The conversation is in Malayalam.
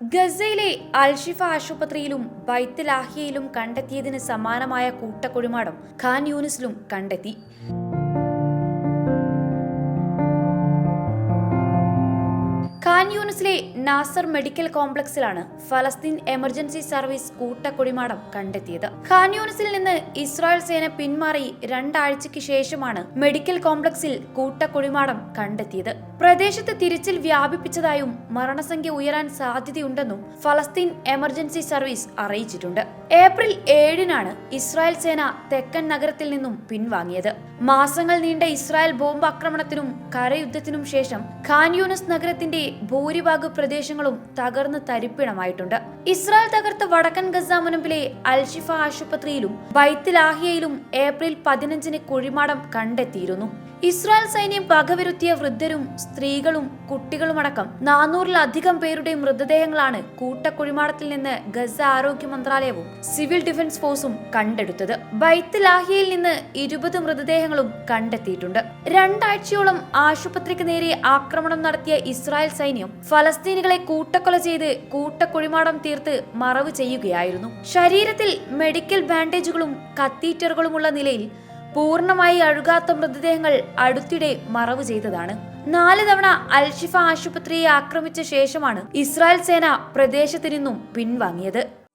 ഗസയിലെ അൽഷിഫ ആശുപത്രിയിലും ബൈത്തലാഹിയയിലും കണ്ടെത്തിയതിന് സമാനമായ കൂട്ടക്കൊഴിമാടം ഖാൻ യൂനിസിലും കണ്ടെത്തി. ഖാൻ യൂണിസിലെ നാസർ മെഡിക്കൽ കോംപ്ലക്സിലാണ് ഫലസ്തീൻ എമർജൻസി സർവീസ് കൂട്ടക്കൊടിമാടം കണ്ടെത്തിയത്. ഖാൻ യൂണിസിൽ നിന്ന് ഇസ്രായേൽ സേന പിന്മാറി രണ്ടാഴ്ചയ്ക്ക് ശേഷമാണ് മെഡിക്കൽ കോംപ്ലക്സിൽ കൂട്ടക്കൊടിമാടം കണ്ടെത്തിയത്. പ്രദേശത്ത് തിരിച്ചിൽ വ്യാപിപ്പിച്ചതായും മരണസംഖ്യ ഉയരാൻ സാധ്യതയുണ്ടെന്നും ഫലസ്തീൻ എമർജൻസി സർവീസ് അറിയിച്ചിട്ടുണ്ട്. ഏപ്രിൽ ഏഴിനാണ് ഇസ്രായേൽ സേന തെക്കൻ നഗരത്തിൽ നിന്നും പിൻവാങ്ങിയത്. മാസങ്ങൾ നീണ്ട ഇസ്രായേൽ ബോംബ് ആക്രമണത്തിനും കരയുദ്ധത്തിനും ശേഷം ഖാൻ യൂണിസ് നഗരത്തിന്റെ ഭൂരിഭാഗ പ്രദേശങ്ങളും തകർന്ന് തരിപ്പിണമായിട്ടുണ്ട്. ഇസ്രായേൽ തകർത്ത വടക്കൻ ഗസ മുനമ്പിലെ അൽഷിഫ ആശുപത്രിയിലും ബൈത്തിലാഹിയയിലും ഏപ്രിൽ പതിനഞ്ചിന് കുഴിമാടം കണ്ടെത്തിയിരുന്നു. ഇസ്രായേൽ സൈന്യം പകവരുത്തിയ വൃദ്ധരും സ്ത്രീകളും കുട്ടികളുമടക്കം നാനൂറിലധികം പേരുടെ മൃതദേഹങ്ങളാണ് കൂട്ടക്കുഴിമാടത്തിൽ നിന്ന് ഗസ ആരോഗ്യ മന്ത്രാലയവും സിവിൽ ഡിഫൻസ് ഫോഴ്സും കണ്ടെടുത്തത്. ബൈത്ത് നിന്ന് ഇരുപത് മൃതദേഹങ്ങളും കണ്ടെത്തിയിട്ടുണ്ട്. രണ്ടാഴ്ചയോളം ആശുപത്രിക്ക് നേരെ ആക്രമണം നടത്തിയ ഇസ്രായേൽ സൈന്യം ഫലസ്തീനികളെ കൂട്ടക്കൊല ചെയ്ത് കൂട്ടക്കുഴിമാടം തീർത്ത് മറവ് ചെയ്യുകയായിരുന്നു. ശരീരത്തിൽ മെഡിക്കൽ ബാൻഡേജുകളും കത്തീറ്ററുകളുമുള്ള നിലയിൽ പൂർണമായി അഴുകാത്ത മൃതദേഹങ്ങൾ അടുത്തിടെ മറവ് ചെയ്തതാണ്. നാല് തവണ അൽഷിഫ ആശുപത്രിയെ ആക്രമിച്ച ശേഷമാണ് ഇസ്രായേൽ സേന പ്രദേശത്തു നിന്നും പിൻവാങ്ങിയത്.